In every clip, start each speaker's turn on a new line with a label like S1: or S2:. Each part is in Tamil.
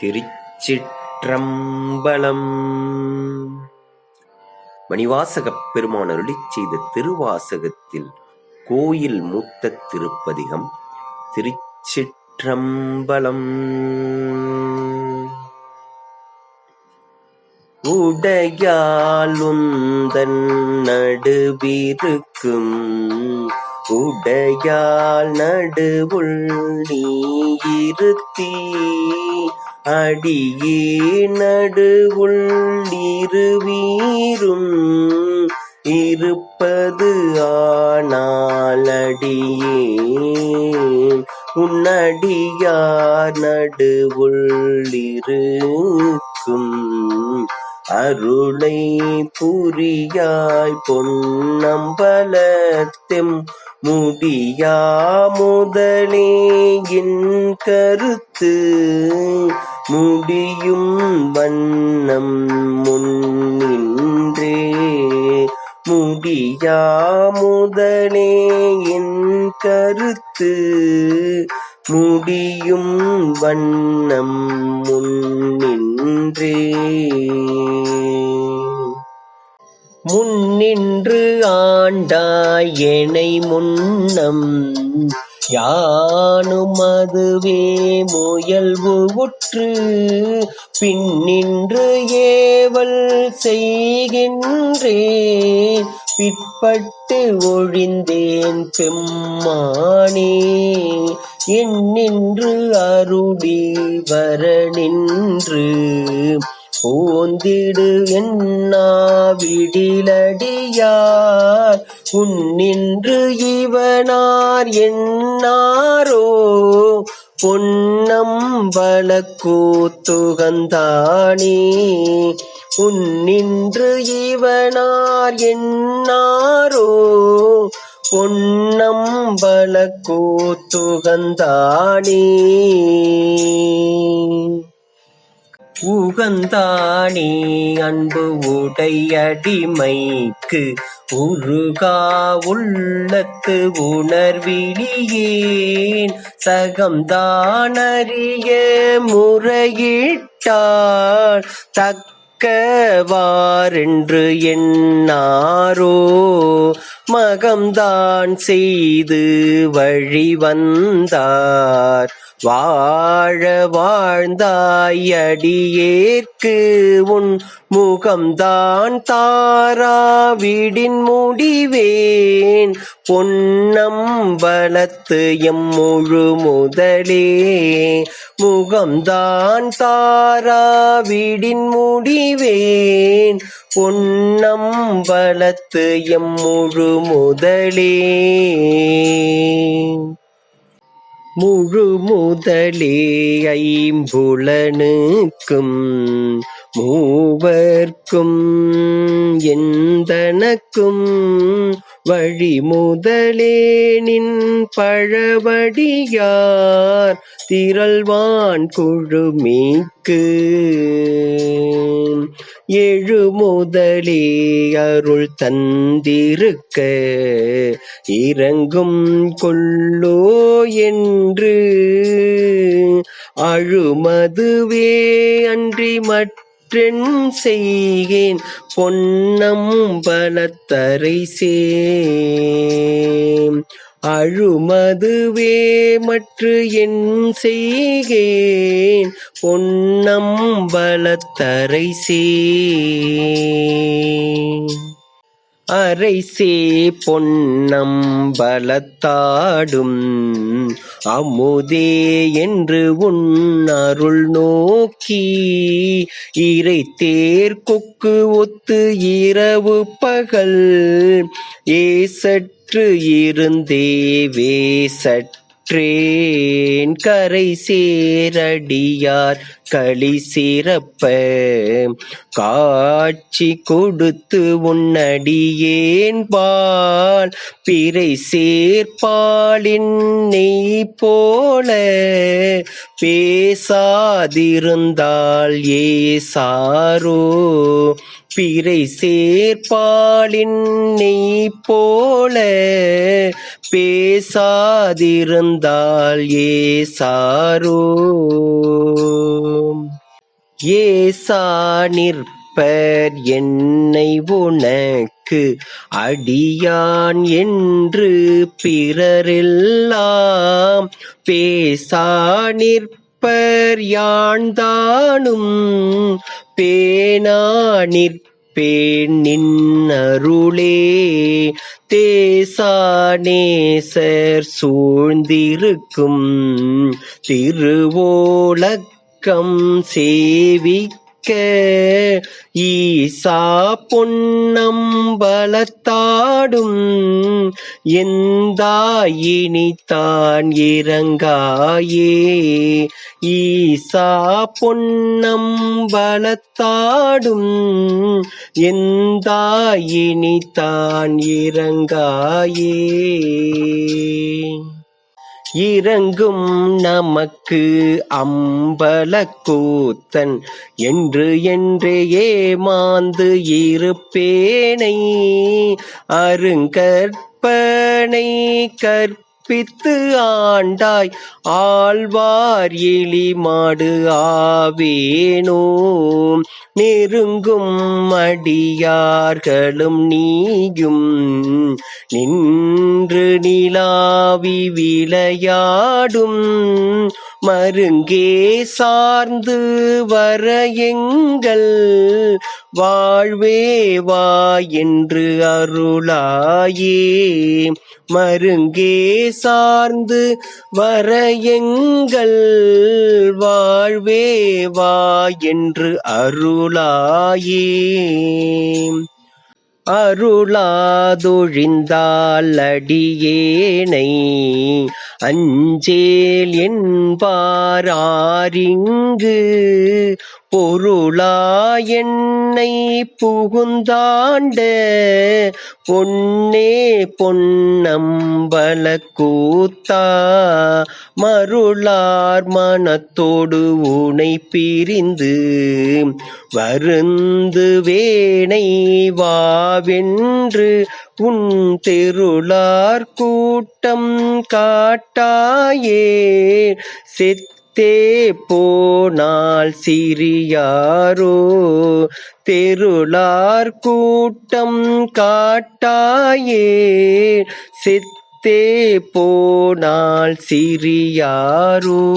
S1: திருச்சிற்றம்பலம். மணிவாசகப் பெருமான் அருளிச் செய்த திருவாசகத்தில் கோயில் மூத்த திருப்பதிகம் திருச்சிற்றம்பலம். உடையாலுந்தன் நடுவிருக்கும் உடையால் நடுவுள் நீ இருத்தீ அடியே நடுவுள்ளிருவீரும் இருப்பது ஆனால் அடியே உன்னடியார் நடுவுள்ளிருக்கும் அருளை புரியாய் பொன்னம்பலத்தெம். முடியா முதலே என் கருத்து. முடியும் வண்ணம் முன்னின்றே. முடியா முதலே என் கருத்து. முடியும் வண்ணம் முன்னின்றே. முன்னின்று ஆண்டாய் எனை முன்னம். யானும் அதுவே முயல்வு உற்று பின்னின்று ஏவல் செய்கின்றேன். பிற்பட்டு ஒழிந்தேன் பெம்மானே என்னின்று அருடி வர நின்று. ஓந்திடு என்னாவிடிலடியார் உன்னின்று இவனார் என்னாரோ பொன்னம்பலக்கூத்துகந்தானே உன்னின்று இவனார் என்னாரோ பொன்னம்பலக்கூத்துகந்தானே உகந்தானே அன்பு உடையடிமைக்கு உருகா உள்ளத்து உணர்விலியேன். சகம்தானறிய முறையிட்டார் தக்கவாரென்று எண்ணாரோ? மகம்தான் செய்து வழி வந்தார். வாழ வாழ்ந்தாயடியேற்கு உன் முகம்தான் தாராவிடின் முடிவேன். பொன்னம்பலத்து எம் முழு முதலே. முகம்தான் தாராவிடின் முடிவேன். பொன்னம்பலத்து எம் முழு முதலே. முழு முதலே ஐம்புலனுக்கும் மூவர்க்கும் எந்தனக்கும் வழி முதலே நின் பழவடியார் திரள்வான் குழுமிக்கு. எழு முதலே அருள் தந்திருக்க. இறங்கும் கொள்ளோ என்று. அழுமதுவே அன்றி மற்றென் செய்கேன். பொன்னம் பலத்தரை சே அழுமதுவே மற்று என் செய்கேன் பொன்னம்பலத்தரைசே அரைசே பொன்னம்பலத்தாடும் அமுதே என்று உன் அருள் நோக்கி இறை தேர் கொக்கு ஒத்து இரவு பகல் ஏசற்று இருந்தேவே சற்றேன் கரை சேரடியார் களி சிறப்ப. காட்சி கொடுத்து உன்னடியேன் பால். பிறை சேர்ப்பாலின் நெய் போல. பேசாதிருந்தால் ஏ சாரோ. பிறை சேர்ப்பாளின் நெய் போல பேசாதிருந்தால் ஏசாரோ ஏசா நிற்பர் என்னை உனக்கு அடியான் என்று பிறரெல்லாம் பேசா நிற்பர் யாழ்ந்தானும் பேனா நிற்பேன் நின்னருளே தேசானேசர் சூழ்ந்திருக்கும் திருவோலக்கம் வணக்கம் சேவிக்க ஈசா பொன்னம்பலத்தாடும் எந்தாயினி தான் இறங்காயே? ஈசா பொன்னம்பலத்தாடும் எந்தாயினி தான் இறங்காயே? இறங்கும் நமக்கு அம்பலக்கூத்தன். என்று என்றே ஏமாந்து இருப்பேனை அருங்கற்பனை கற்பித்து ஆண்டாய். ஆழ்வார் எலி மாடு ஆவேனோ? நெருங்கும் அடியார்களும் நீயும் நின் நின்று நிலாவி விளையாடும் மருங்கே சார்ந்து வர எங்கள் வாழ்வே வா என்று அருளாயே. மருங்கே சார்ந்து வர எங்கள் வாழ்வே வா என்று அருளாயே. அருளாதொழிந்தாலடியேனை. அஞ்சேல் என்பாரிங்கு பொருளா என்னை புகுந்தாண்ட. பொன்னே பொன்னம்பல கூத்தா மருளார் மனத்தோடு உனை பிரிந்து. வருந்து வேணை வேனை வாவென்று உன் தெருளார் கூட்டம் காட்டாயே. செத்தே போனால் சிறியாரோ? தெருளார் கூட்டம் காட்டாயே. செத்தே போனால் சிறியாரோ?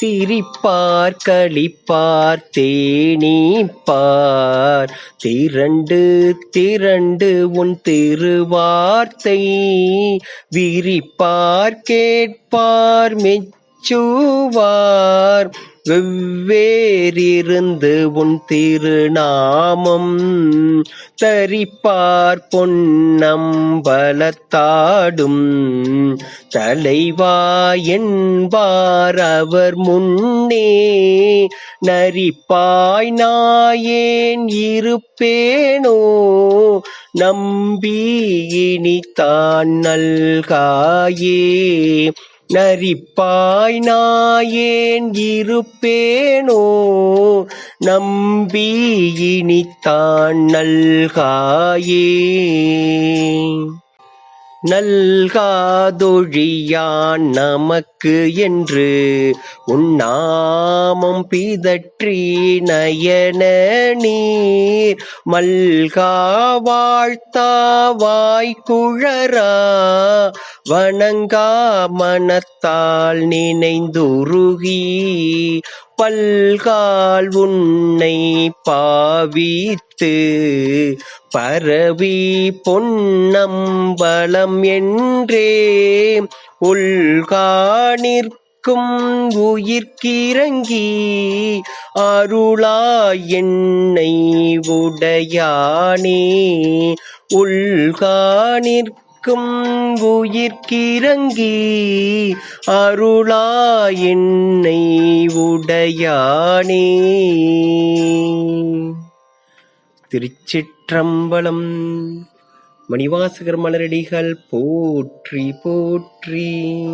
S1: சிரிப்பார் களிப்பார் தேனிப்பார். திரண்டு திரண்டு உன் திருவார்த்தை விரிப்பார் கேட்பார் மெச்சுவார். வெவ்வேறிருந்து உன் திருநாமம் தரிப்பார் பொன்னம்பலத்தாடும். தலைவா என்பார் அவர் முன்னே நரிப்பாய் நாயேன் இருப்பேனோ? நம்பி இனி தான் நல்காயே. நரிப்பாய் நாயேன் இருப்பேனோ? நம்பி இனித்தான் நல்காயே. நல்காதொழியான் நமக்கு என்று உன்னாமம் பிதற்றி நயன நீர். மல்கா வாழ்த்தாவாய் குழரா வணங்கா மனத்தால் நினைந்துருகி. பல்கால் உன்னை பாவித்து பரவி பொன்னம்பலம் என்றே உள்காணிற்கும் உயிர்க்கிறங்கி அருளா என்னை உடையானே. உள்காணிற்கும் உயிர்க்கும் உயிர்க்கிறங்கி அருளா என்னை உடையானே. திருச்சிற்றம்பலம் மணிவாசகர் மலரடிகள் போற்றி போற்றி.